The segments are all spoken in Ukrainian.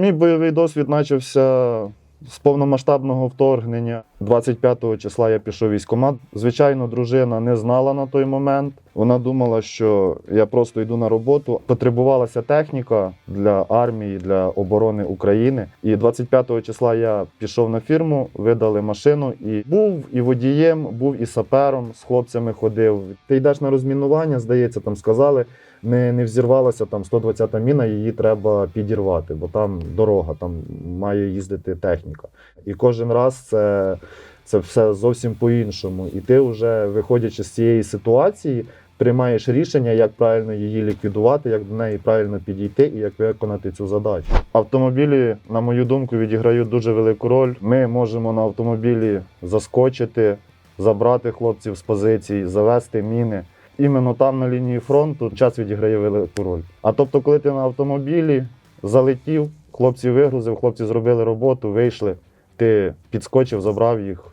Мій бойовий досвід почався з повномасштабного вторгнення. 25 числа я пішов військкомат. Звичайно, дружина не знала на той момент. Вона думала, що я просто йду на роботу. Потребувалася техніка для армії, для оборони України. І 25 числа я пішов на фірму, видали машину і був і водієм, був і сапером, з хлопцями ходив. Ти йдеш на розмінування, здається, там сказали не, не взірвалася там 120-та міна, її треба підірвати, бо там дорога, там має їздити техніка. І кожен раз це, це все зовсім по-іншому. І ти вже, виходячи з цієї ситуації, приймаєш рішення, як правильно її ліквідувати, як до неї правильно підійти і як виконати цю задачу. Автомобілі, на мою думку, відіграють дуже велику роль. Ми можемо на автомобілі заскочити, забрати хлопців з позицій, завести міни іменно там на лінії фронту час відіграє велику роль. А тобто, коли ти на автомобілі залетів, хлопці вигрузив, хлопці зробили роботу, вийшли, ти підскочив, забрав їх.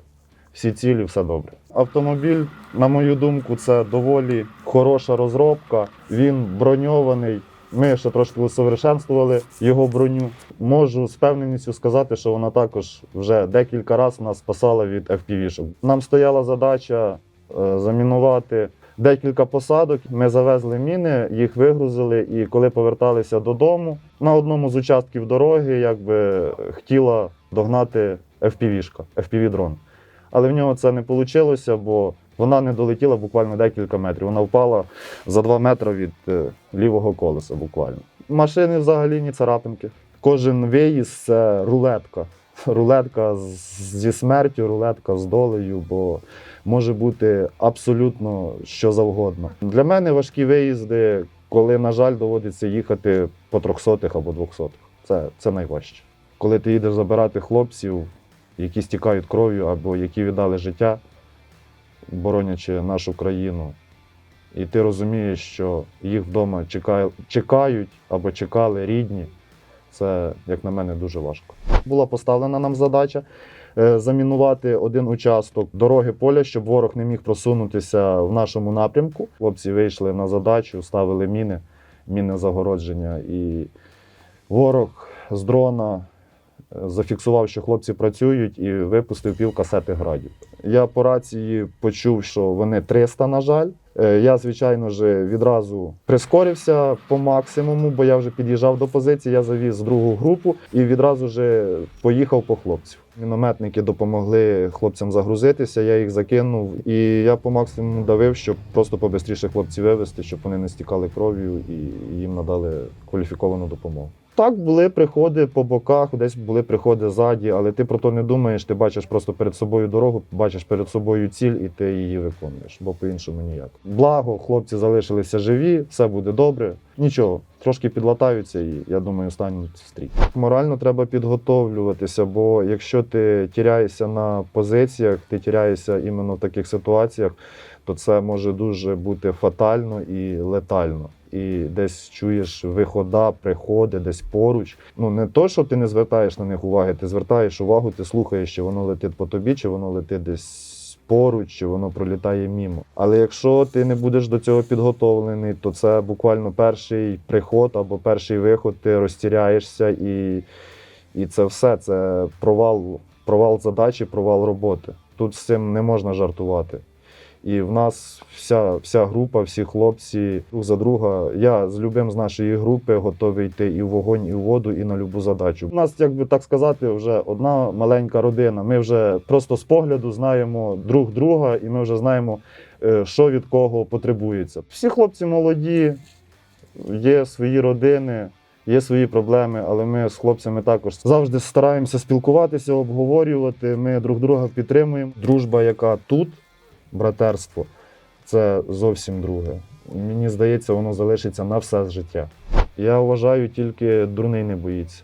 Всі цілі, все добре. Автомобіль, на мою думку, це доволі хороша розробка. Він броньований. Ми ще трошки усовершенствували його броню. Можу з певненістю сказати, що вона також вже декілька разів нас спасала від FPV-шок. Нам стояла задача е, замінувати декілька посадок. Ми завезли міни, їх вигрузили, і коли поверталися додому, на одному з участків дороги якби хотіла догнати FPV-шка, FPV-дрон. Але в нього це не вийшло, бо вона не долетіла буквально декілька метрів. Вона впала за 2 метри від е, лівого колеса буквально. Машини взагалі ні царапинки. Кожен виїзд це рулетка. Рулетка зі смертю, рулетка з долею, бо може бути абсолютно що завгодно. Для мене важкі виїзди, коли, на жаль, доводиться їхати по трьохсотих або двохсотих. Це, це найважче. Коли ти їдеш забирати хлопців, які стікають кров'ю або які віддали життя, боронячи нашу країну, і ти розумієш, що їх вдома чекають або чекали рідні, це, як на мене, дуже важко. Була поставлена нам задача е, замінувати один участок дороги поля, щоб ворог не міг просунутися в нашому напрямку. Хлопці вийшли на задачу, ставили міни, мінне загородження, і ворог з дрона зафіксував, що хлопці працюють, і випустив пів касети градів. Я по рації почув, що вони 300, на жаль. Е, Я, звичайно ж, відразу прискорився по максимуму, бо я вже під'їжджав до позиції, я завіз другу групу і відразу ж поїхав по хлопців. Мінометники допомогли хлопцям загрузитися, я їх закинув, і я по максимуму давив, щоб просто побистріше хлопців вивезти, щоб вони не стікали кров'ю і їм надали кваліфіковану допомогу. Так, були приходи по боках, десь були приходи ззаді, але ти про то не думаєш, ти бачиш просто перед собою дорогу, бачиш перед собою ціль і ти її виконуєш, бо по-іншому ніяк. Благо, хлопці залишилися живі, все буде добре. Нічого, трошки підлатаються і я думаю, стануть стрій. Морально треба підготовлюватися, бо якщо ти тіряєшся на позиціях, ти тіряєшся іменно в таких ситуаціях, то це може дуже бути фатально і летально. І десь чуєш вихода, приходи, десь поруч. Ну не то, що ти не звертаєш на них уваги, ти звертаєш увагу, ти слухаєш, чи воно летить по тобі, чи воно летить десь поруч, чи воно пролітає мімо. Але якщо ти не будеш до цього підготовлений, то це буквально перший приход або перший виход, ти розтіряєшся і, і це все. Це провал, провал задачі, провал роботи. Тут з цим не можна жартувати. І в нас вся, вся група, всі хлопці друг за друга. Я з любим з нашої групи готовий йти і в вогонь, і в воду, і на любу задачу. У нас, як би так сказати, вже одна маленька родина. Ми вже просто з погляду знаємо друг друга, і ми вже знаємо, е, що від кого потребується. Всі хлопці молоді, є свої родини. Є свої проблеми, але ми з хлопцями також завжди стараємося спілкуватися, обговорювати. Ми друг друга підтримуємо. Дружба, яка тут, братерство, це зовсім друге. Мені здається, воно залишиться на все життя. Я вважаю, тільки дурний не боїться.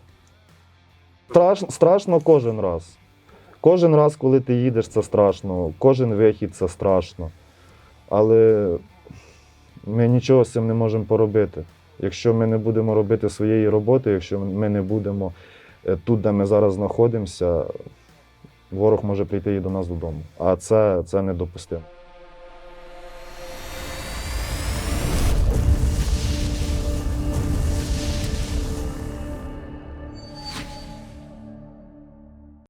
Страшно, страшно кожен раз. Кожен раз, коли ти їдеш, це страшно, кожен вихід це страшно. Але ми нічого з цим не можемо поробити. Якщо ми не будемо робити своєї роботи, якщо ми не будемо е, тут, де ми зараз знаходимося, ворог може прийти і до нас додому. А це, це недопустимо.